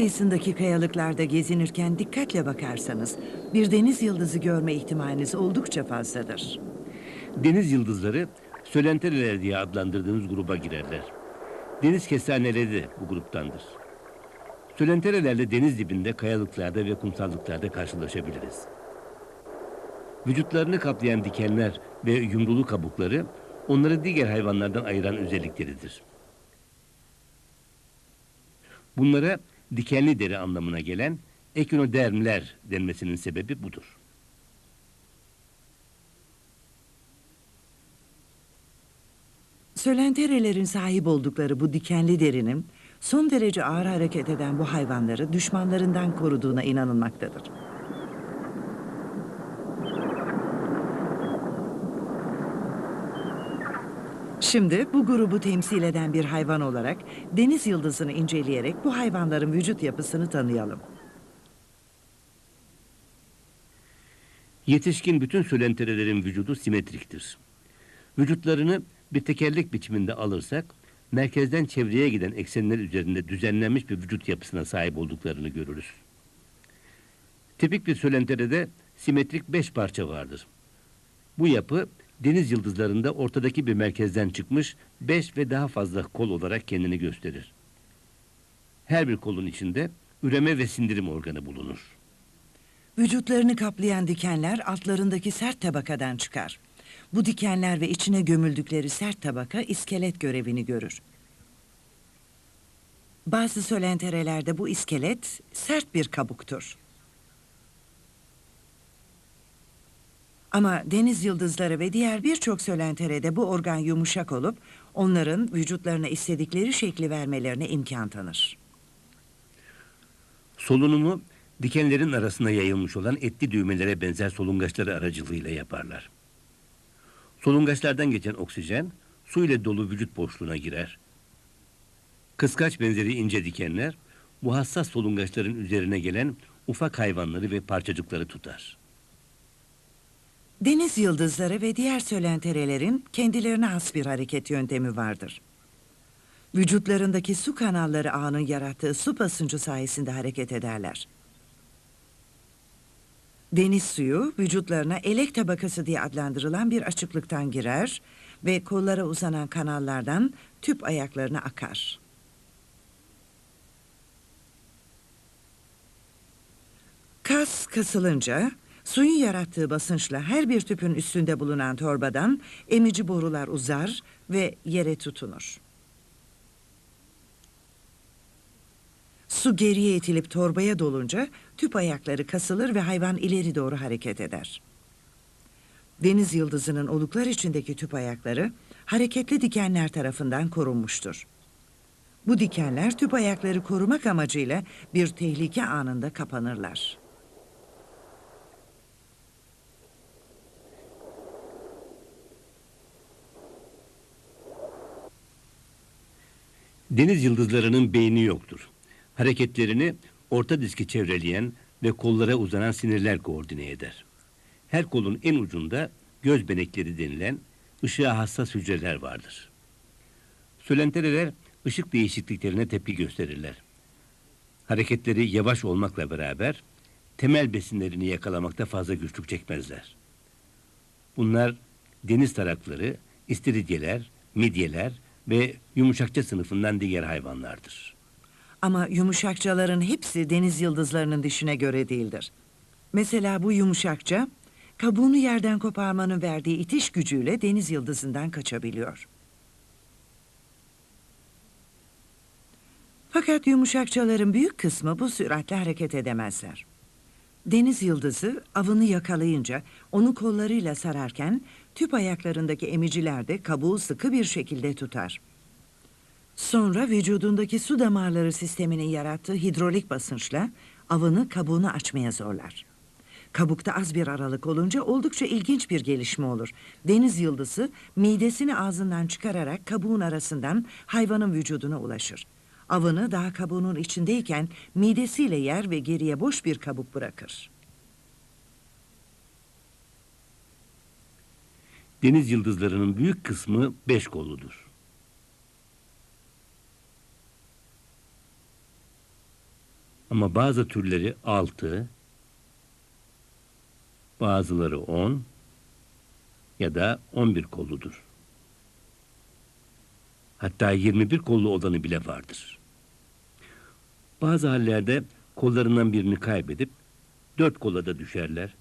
Kıyısındaki kayalıklarda gezinirken dikkatle bakarsanız bir deniz yıldızı görme ihtimaliniz oldukça fazladır. Deniz yıldızları sölentereler diye adlandırdığımız gruba girerler. Deniz kestaneleri de bu gruptandır. Sölenterelerle deniz dibinde kayalıklarda ve kumsallıklarda karşılaşabiliriz. Vücutlarını kaplayan dikenler ve yumrulu kabukları onları diğer hayvanlardan ayıran özellikleridir. Bunlara dikenli deri anlamına gelen ekinodermler denmesinin sebebi budur. Sölenterelerin sahip oldukları bu dikenli derinin son derece ağır hareket eden bu hayvanları düşmanlarından koruduğuna inanılmaktadır. Şimdi bu grubu temsil eden bir hayvan olarak deniz yıldızını inceleyerek bu hayvanların vücut yapısını tanıyalım. Yetişkin bütün sölenterelerin vücudu simetriktir. Vücutlarını bir tekerlek biçiminde alırsak, merkezden çevreye giden eksenler üzerinde düzenlenmiş bir vücut yapısına sahip olduklarını görürüz. Tipik bir sölenterede simetrik beş parça vardır. Bu yapı deniz yıldızlarında ortadaki bir merkezden çıkmış beş ve daha fazla kol olarak kendini gösterir. Her bir kolun içinde üreme ve sindirim organı bulunur. Vücutlarını kaplayan dikenler altlarındaki sert tabakadan çıkar. Bu dikenler ve içine gömüldükleri sert tabaka iskelet görevini görür. Bazı sölenterelerde bu iskelet sert bir kabuktur. Ama deniz yıldızları ve diğer birçok sölenterede bu organ yumuşak olup onların vücutlarına istedikleri şekli vermelerine imkan tanır. Solunumu dikenlerin arasına yayılmış olan etli düğmelere benzer solungaçları aracılığıyla yaparlar. Solungaçlardan geçen oksijen su ile dolu vücut boşluğuna girer. Kıskaç benzeri ince dikenler bu hassas solungaçların üzerine gelen ufak hayvanları ve parçacıkları tutar. Deniz yıldızları ve diğer sölenterelerin kendilerine has bir hareket yöntemi vardır. Vücutlarındaki su kanalları ağının yarattığı su basıncı sayesinde hareket ederler. Deniz suyu vücutlarına elek tabakası diye adlandırılan bir açıklıktan girer ve kollara uzanan kanallardan tüp ayaklarına akar. Kas kasılınca suyun yarattığı basınçla her bir tüpün üstünde bulunan torbadan emici borular uzar ve yere tutunur. Su geriye itilip torbaya dolunca tüp ayakları kasılır ve hayvan ileri doğru hareket eder. Deniz yıldızının oluklar içindeki tüp ayakları hareketli dikenler tarafından korunmuştur. Bu dikenler tüp ayakları korumak amacıyla bir tehlike anında kapanırlar. Deniz yıldızlarının beyni yoktur. Hareketlerini orta diski çevreleyen ve kollara uzanan sinirler koordine eder. Her kolun en ucunda göz benekleri denilen ışığa hassas hücreler vardır. Sölentereler ışık değişikliklerine tepki gösterirler. Hareketleri yavaş olmakla beraber temel besinlerini yakalamakta fazla güçlük çekmezler. Bunlar deniz tarakları, istiridyeler, midyeler ve yumuşakça sınıfından diğer hayvanlardır. Ama yumuşakçaların hepsi deniz yıldızlarının dişine göre değildir. Mesela bu yumuşakça kabuğunu yerden koparmanın verdiği itiş gücüyle deniz yıldızından kaçabiliyor. Fakat yumuşakçaların büyük kısmı bu süratle hareket edemezler. Deniz yıldızı avını yakalayınca onu kollarıyla sararken tüp ayaklarındaki emiciler de kabuğu sıkı bir şekilde tutar. Sonra vücudundaki su damarları sisteminin yarattığı hidrolik basınçla avını kabuğunu açmaya zorlar. Kabukta az bir aralık olunca oldukça ilginç bir gelişme olur. Deniz yıldızı midesini ağzından çıkararak kabuğun arasından hayvanın vücuduna ulaşır. Avını daha kabuğunun içindeyken midesiyle yer ve geriye boş bir kabuk bırakır. Deniz yıldızlarının büyük kısmı beş kolludur. Ama bazı türleri 6, bazıları 10 ya da 11 kolludur. Hatta 21 kollu olanı bile vardır. Bazı hallerde kollarından birini kaybedip dört kola da düşerler.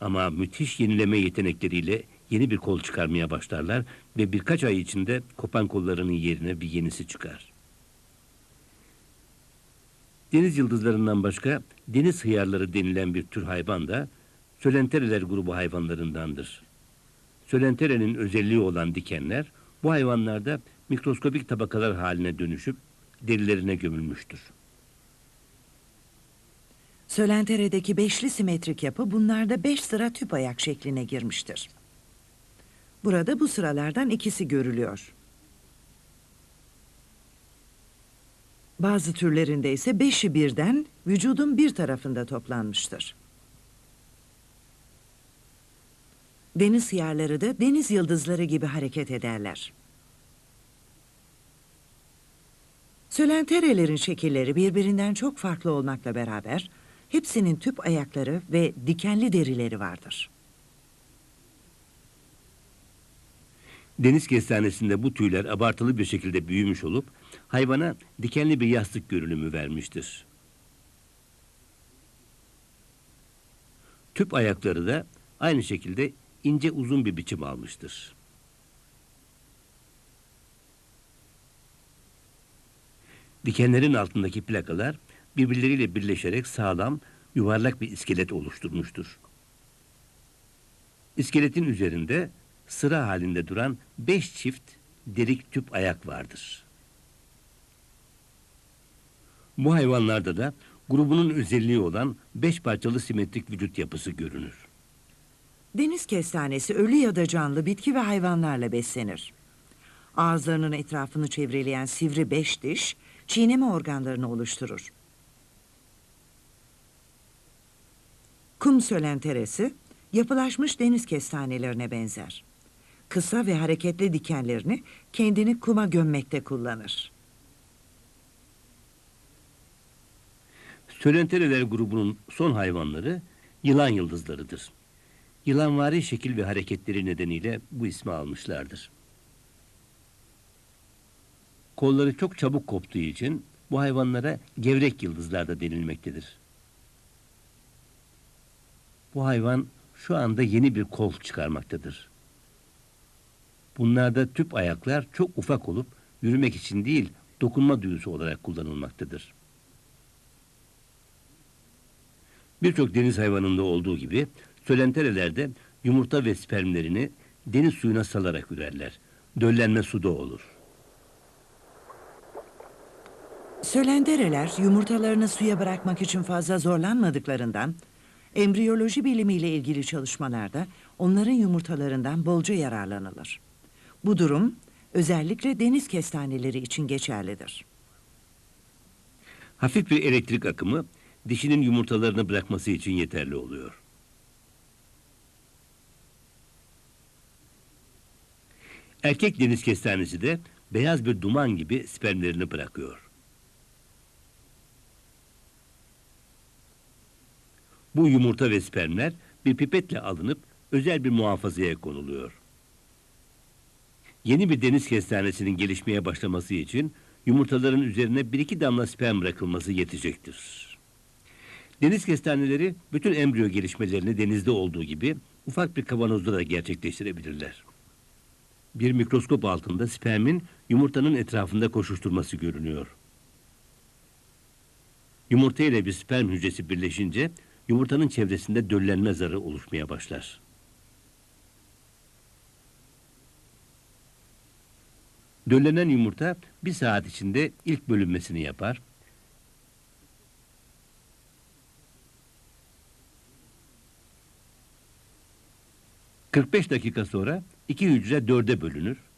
Ama müthiş yenileme yetenekleriyle yeni bir kol çıkarmaya başlarlar ve birkaç ay içinde kopan kollarının yerine bir yenisi çıkar. Deniz yıldızlarından başka deniz hıyarları denilen bir tür hayvan da Sölentereler grubu hayvanlarındandır. Sölenterenin özelliği olan dikenler bu hayvanlarda mikroskobik tabakalar haline dönüşüp derilerine gömülmüştür. Sölentere'deki beşli simetrik yapı bunlarda beş sıra tüp ayak şekline girmiştir. Burada bu sıralardan ikisi görülüyor. Bazı türlerinde ise beşi birden vücudun bir tarafında toplanmıştır. Deniz hıyarları da deniz yıldızları gibi hareket ederler. Sölenterelerin şekilleri birbirinden çok farklı olmakla beraber hepsinin tüp ayakları ve dikenli derileri vardır. Deniz kestanesinde bu tüyler abartılı bir şekilde büyümüş olup hayvana dikenli bir yastık görünümü vermiştir. Tüp ayakları da aynı şekilde ince uzun bir biçim almıştır. Dikenlerin altındaki plakalar birbirleriyle birleşerek sağlam, yuvarlak bir iskelet oluşturmuştur. İskeletin üzerinde sıra halinde duran beş çift delik tüp ayak vardır. Bu hayvanlarda da grubunun özelliği olan beş parçalı simetrik vücut yapısı görünür. Deniz kestanesi ölü ya da canlı bitki ve hayvanlarla beslenir. Ağızlarının etrafını çevreleyen sivri beş diş, çiğneme organlarını oluşturur. Kum sölenteresi, yapılaşmış deniz kestanelerine benzer. Kısa ve hareketli dikenlerini kendini kuma gömmekte kullanır. Sölentereler grubunun son hayvanları yılan yıldızlarıdır. Yılanvari şekil ve hareketleri nedeniyle bu ismi almışlardır. Kolları çok çabuk koptuğu için bu hayvanlara gevrek yıldızlar da denilmektedir. Bu hayvan şu anda yeni bir kol çıkarmaktadır. Bunlarda tüp ayaklar çok ufak olup yürümek için değil dokunma duyusu olarak kullanılmaktadır. Birçok deniz hayvanında olduğu gibi sölenterelerde yumurta ve spermlerini deniz suyuna salarak ürerler. Döllenme suda olur. Sölendereler yumurtalarını suya bırakmak için fazla zorlanmadıklarından embriyoloji bilimiyle ilgili çalışmalarda onların yumurtalarından bolca yararlanılır. Bu durum özellikle deniz kestaneleri için geçerlidir. Hafif bir elektrik akımı dişinin yumurtalarını bırakması için yeterli oluyor. Erkek deniz kestanesi de beyaz bir duman gibi spermlerini bırakıyor. Bu yumurta ve spermler bir pipetle alınıp özel bir muhafazaya konuluyor. Yeni bir deniz kestanesinin gelişmeye başlaması için yumurtaların üzerine bir iki damla sperm bırakılması yetecektir. Deniz kestaneleri bütün embriyo gelişmelerini denizde olduğu gibi ufak bir kavanozda da gerçekleştirebilirler. Bir mikroskop altında spermin yumurtanın etrafında koşuşturması görünüyor. Yumurta ile bir sperm hücresi birleşince yumurtanın çevresinde döllenme zarı oluşmaya başlar. Döllenen yumurta bir saat içinde ilk bölünmesini yapar. ...45 dakika sonra iki hücre dörde bölünür.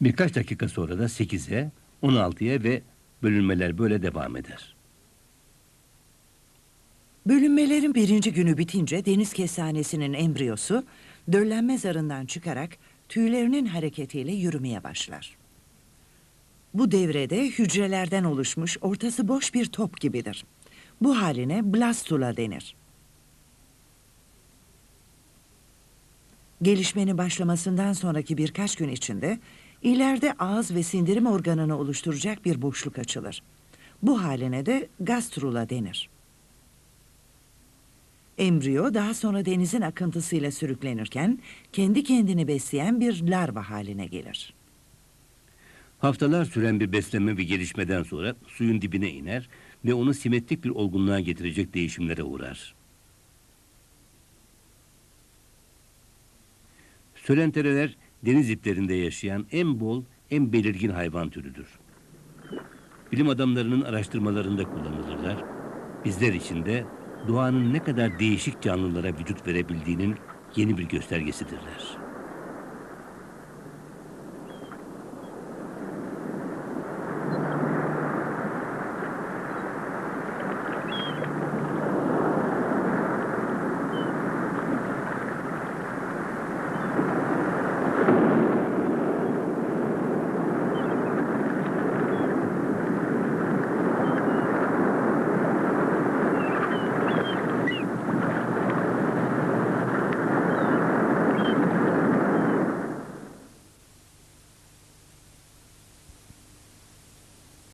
Birkaç dakika sonra da 8'e, 16'ya ve bölünmeler böyle devam eder. Bölünmelerin birinci günü bitince deniz kestanesinin embriyosu döllenme zarından çıkarak tüylerinin hareketiyle yürümeye başlar. Bu devrede hücrelerden oluşmuş ortası boş bir top gibidir. Bu haline blastula denir. Gelişmenin başlamasından sonraki birkaç gün içinde ileride ağız ve sindirim organını oluşturacak bir boşluk açılır. Bu haline de gastrula denir. Embriyo daha sonra denizin akıntısıyla sürüklenirken kendi kendini besleyen bir larva haline gelir. Haftalar süren bir beslenme ve gelişmeden sonra suyun dibine iner ve onu simetrik bir olgunluğa getirecek değişimlere uğrar. Sölentereler deniz iplerinde yaşayan en bol, en belirgin hayvan türüdür. Bilim adamlarının araştırmalarında kullanılırlar. Bizler için de doğanın ne kadar değişik canlılara vücut verebildiğinin yeni bir göstergesidirler.